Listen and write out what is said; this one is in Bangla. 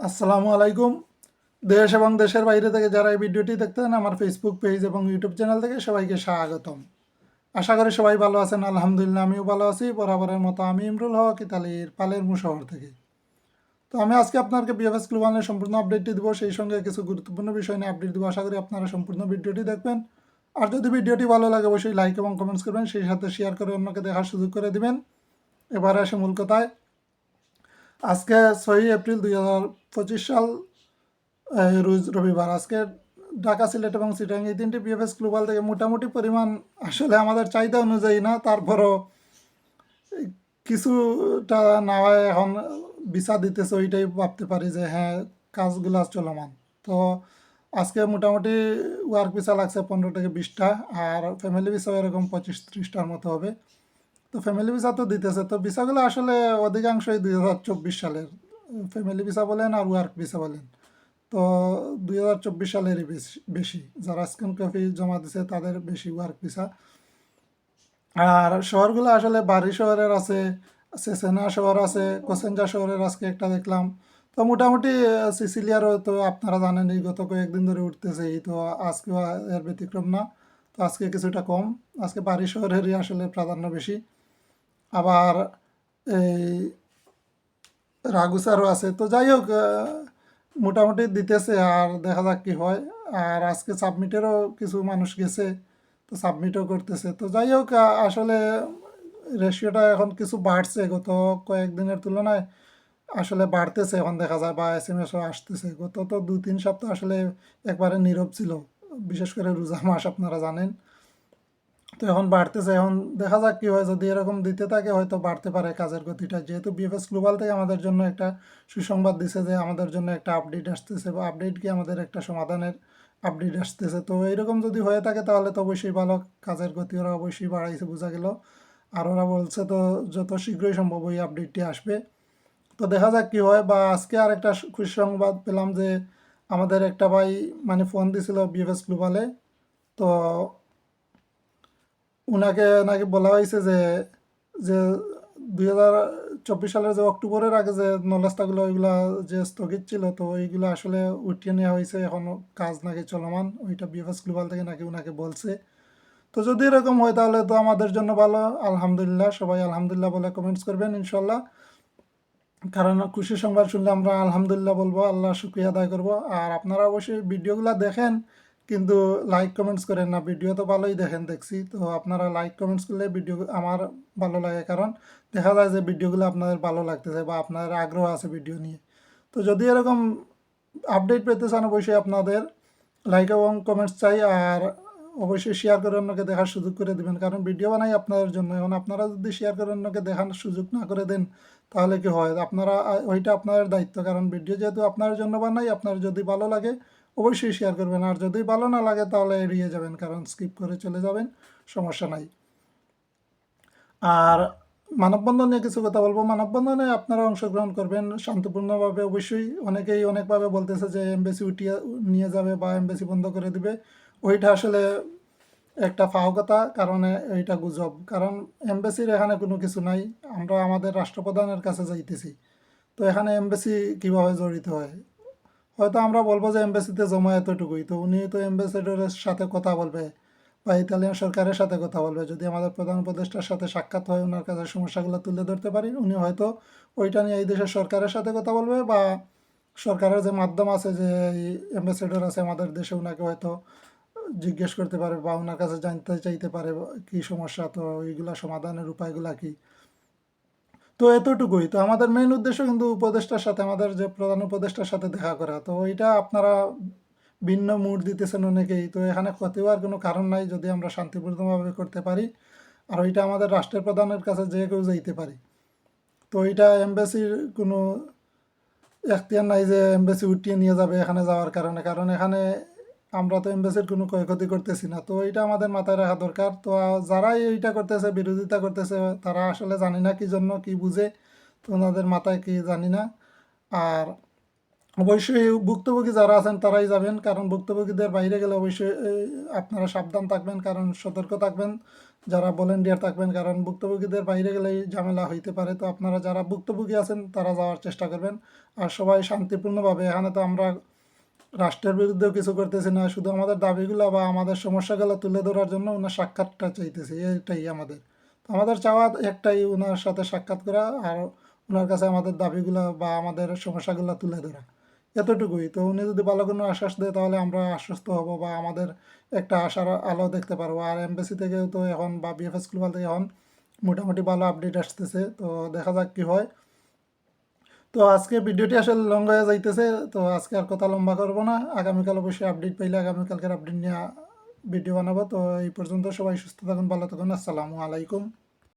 আসসালামু আলাইকুম। দেশ এবং দেশের বাইরে থেকে যারা এই ভিডিওটি দেখতেন আমার ফেসবুক পেজ এবং ইউটিউব চ্যানেল থেকে সবাইকে স্বাগতম। আশা করি সবাই ভালো আছেন, আলহামদুলিল্লাহ আমিও ভালো আছি। বরাবরের মতো আমি ইমরুল হক, ইতালির পালেরমু শহর থেকে। তো আমি আজকে আপনাকে বিএফএস গ্লোবালের সম্পূর্ণ আপডেটটি দেবো, সেই সঙ্গে কিছু গুরুত্বপূর্ণ বিষয় নিয়ে আপডেট দেবো। আশা করি আপনারা সম্পূর্ণ ভিডিওটি দেখবেন। আর যদি ভিডিওটি ভালো লাগে, অবশ্যই লাইক এবং কমেন্টস করবেন। সেই সাথে শেয়ার করে অন্যকে দেখার সুযোগ করে দিবেন। এবারে আসে মূল কথায়। আজকে ছয়ই এপ্রিল দুই হাজার পঁচিশ সাল রোজ রবিবার। আজকে ঢাকা সিলেট এবং সিটাং এই তিনটি বিএফএস গ্লোবাল থেকে মোটামুটি পরিমাণ আসলে আমাদের চাহিদা অনুযায়ী না, তারপরও কিছুটা না হয় এখন ভিসা দিতেছে ওইটাই ভাবতে পারি যে হ্যাঁ কাজগুলো চলমান। তো আজকে মোটামুটি ওয়ার্ক ভিসা লাগছে পনেরো থেকে বিশটা, আর ফ্যামিলি ভিসাও এরকম পঁচিশ ত্রিশটার মতো হবে। তো ফ্যামিলি ভিসা তো দিতেছে। তো ভিসাগুলো আসলে অধিকাংশই দুই হাজার চব্বিশ সালের। ফ্যামিলি ভিসা বলেন আর ওয়ার্ক ভিসা বলেন। তো দুই হাজার চব্বিশ সালেরই বেশি যারা স্ক্যান কফি জমা দিছে তাদের বেশি ওয়ার্ক ভিসা আর শহরগুলো আসলে বাড়ি শহরের আছে, সেসেনা শহর আছে কোসেঞ্জা শহরের আজকে একটা দেখলাম। তো মোটামুটি সিসিলিয়ারও তো আপনারা জানেন, এই গত কয়েকদিন ধরে উঠতেছেই তো আজকে এর ব্যতিক্রম না। তো আজকে কিছুটা কম। আজকে বাড়ি শহরেরই আসলে প্রাধান্য বেশি। আবার এই রাগুসারও আছে। তো যাই হোক মোটামুটি দিতেছে আর দেখা যাক কি হয়। আর আজকে সাবমিটেরও কিছু মানুষ গেছে, তো সাবমিটও করতেছে। তো যাই হোক আসলে রেশিওটা এখন কিছু বাড়ছে। গত কয়েকদিনের তুলনায় আসলে বাড়তেছে, এখন দেখা যায় বা এস এম এসও আসতেছে। গত তো দু তিন সপ্তাহ আসলে একবারে নীরব ছিল, বিশেষ করে রোজা মাস আপনারা জানেন। তো এখন বাড়তেছে। এখন দেখা যাক কি হয়। যদি এরকম দিতে থাকে, হয়তো বাড়তে পারে কাজের গতিটা। যেহেতু বিএফএস গ্লোবাল থেকে আমাদের জন্য একটা সুসংবাদ দিছে যে, আমাদের জন্য একটা আপডেট আসতেছে। বা আপডেট কি আমাদের একটা সমাধানের আপডেট আসতেছে। তো এইরকম যদি হয়ে থাকে, তাহলে তো অবশ্যই ভালো। কাজের গতি ওরা অবশ্যই বাড়াইছে, বোঝা গেল। আর ওরা বলছে তো, যত শীঘ্রই সম্ভব ওই আপডেটটি আসবে। তো দেখা যাক কি হয়। বা আজকে আর একটা খুশি সংবাদ পেলাম যে, আমাদের একটা ভাই মানে ফোন দিছিল বিএফএস গ্লোবালে তো উনাকে নাকি বলা হয়েছে যে যে দুই হাজার চব্বিশ সালের যে অক্টোবরের আগে যে নলেজটাগুলো ওইগুলো যে স্থগিত ছিল, তো ওইগুলো আসলে উঠিয়ে নেওয়া হয়েছে এখনও কাজ নাকি চলমান, ওইটা বিএফএস গ্লোবাল থেকে নাকি উনাকে বলছে। তো যদি এরকম হয় তাহলে তো আমাদের জন্য ভালো, আলহামদুলিল্লাহ, সবাই আলহামদুলিল্লাহ বলে কমেন্টস করবেন ইনশাল্লাহ কারণ খুশি সংবাদ শুনলে আমরা আলহামদুলিল্লাহ বলব আল্লাহ শুক্রিয়া আদায় করব। আর আপনারা অবশ্যই ভিডিওগুলো দেখেন কিন্তু লাইক কমেন্টস করেন না। ভিডিও তো ভালোই দেখেন, দেখছি। তো আপনারা লাইক কমেন্টস করলে ভিডিও আমার ভালো লাগে, কারণ দেখা যায় যে ভিডিওগুলো আপনাদের ভালো লাগতেছে বা আপনাদের আগ্রহ আছে ভিডিও নিয়ে। তো যদি এরকম আপডেট পেতে চান, অবশ্যই আপনাদের লাইক এবং কমেন্টস চাই, আর অবশ্যই শেয়ার করে অন্যকে দেখার সুযোগ করে দিবেন। কারণ ভিডিও বানাই আপনাদের জন্য। এখন আপনারা যদি শেয়ার করে অন্যকে দেখার সুযোগ না করে দেন, তাহলে কি হয়? আপনারা ওইটা আপনাদের দায়িত্ব। কারণ ভিডিও যেহেতু আপনার জন্য বানাই, আপনার যদি ভালো লাগে অবশ্যই শেয়ার করবেন। আর যদি ভালো না লাগে তাহলে এড়িয়ে যাবেন, কারণ স্কিপ করে চলে যাবেন, সমস্যা নাই। আর মানববন্ধন নিয়ে কিছু কথা বলব। মানববন্ধনে আপনারা অংশগ্রহণ করবেন শান্তিপূর্ণভাবে। অবশ্যই অনেকেই অনেকভাবে বলতেছে যে এমবেসি উঠিয়ে নিয়ে যাবে বা এমবেসি বন্ধ করে দিবে। ওইটা আসলে একটা ফাও কথা কারণ এইটা গুজব। কারণ এমবেসির এখানে কোনো কিছু নাই। আমরা আমাদের রাষ্ট্রপ্রধানের কাছে যাইতেছি। তো এখানে এমবেসি কীভাবে জড়িত হয়? হয়তো আমরা বলব যে এমবেসিতে জমা এতটুকুই। তো উনি তো এম্বাসেডরের সাথে কথা বলবে বা ইতালিয়ান সরকারের সাথে কথা বলবে। যদি আমাদের প্রধান উপদেষ্টার সাথে সাক্ষাৎ হয় ওনার কাছে সমস্যাগুলো তুলে ধরতে পারি, উনি হয়তো ওইটা নিয়ে এই দেশের সরকারের সাথে কথা বলবে বা সরকারের যে মাধ্যম আছে যে এই অ্যাম্বাসেডর আছে আমাদের দেশে ওনাকে হয়তো জিজ্ঞেস করতে পারে বা ওনার কাছে জানতে চাইতে পারে কি সমস্যা, তো এইগুলা সমাধানের উপায়গুলা কি। তো এতটুকুই। তো আমাদের মেইন উদ্দেশ্য কিন্তু উপদেষ্টার সাথে, আমাদের যে প্রধান উপদেষ্টার সাথে দেখা করা। তো ওইটা আপনারা ভিন্ন মুড দিতেছেন অনেকেই। তো এখানে ক্ষতি হওয়ার কোনো কারণ নাই যদি আমরা শান্তিপূর্ণভাবে করতে পারি। আর ওইটা আমাদের রাষ্ট্রের প্রধানের কাছে যে কেউ যাইতে পারি। তো ওইটা এমবাসির কোনো এখতিয়ার নাই যে এমবাসি উঠিয়ে নিয়ে যাবে এখানে যাওয়ার কারণে। কারণ এখানে আমরা তো এমবাসির কোনো ক্ষয়ক্ষতি করতেছি না। তো এইটা আমাদের মাথায় রাখা দরকার। তো যারাই এইটা করতেছে, বিরোধিতা করতেছে, তারা আসলে জানি না কি জন্য, কি বুঝে তো ওনাদের মাথায় কি জানি না। আর অবশ্যই ভুক্তভোগী যারা আছেন, তারাই যাবেন। কারণ ভুক্তভোগীদের বাইরে গেলে অবশ্যই আপনারা সাবধান থাকবেন, কারণ সতর্ক থাকবেন। যারা ভলেন্টিয়ার থাকবেন, কারণ ভুক্তভোগীদের বাইরে গেলেই ঝামেলা হইতে পারে। তো আপনারা যারা ভুক্তভোগী আছেন, তারা যাওয়ার চেষ্টা করবেন। আর সবাই শান্তিপূর্ণভাবে, এখানে তো আমরা রাষ্ট্রের বিরুদ্ধেও কিছু করতেছি না, শুধু আমাদের দাবিগুলো বা আমাদের সমস্যাগুলো তুলে ধরার জন্য ওনার সাক্ষাৎটা চাইতেছে, এটাই আমাদের। তো আমাদের চাওয়া একটাই ওনার সাথে সাক্ষাৎ করা আর ওনার কাছে আমাদের দাবিগুলো বা আমাদের সমস্যাগুলো তুলে ধরা। এতটুকুই। তো উনি যদি ভালো কোনো আশ্বাস দেয় তাহলে আমরা আশ্বস্ত হব বা আমাদের একটা আশার আলো দেখতে পারব। আর এমবেসি থেকেও তো এখন বা বিএফএস গ্লোবাল থেকে এখন মোটামুটি ভালো আপডেট আসতেছে। তো দেখা যাক কী হয়। তো আজকে ভিডিওটি আসলে লং হয়ে যাইতেছে, তো আজকে আর কথা লম্বা করব না। আগামীকাল অবশ্যই আপডেট পাইলে আগামীকালকের আপডেট নিয়ে ভিডিও বানাবো। তো এই পর্যন্ত সবাই সুস্থ থাকুন, ভালো থাকুন। আসসালামু আলাইকুম।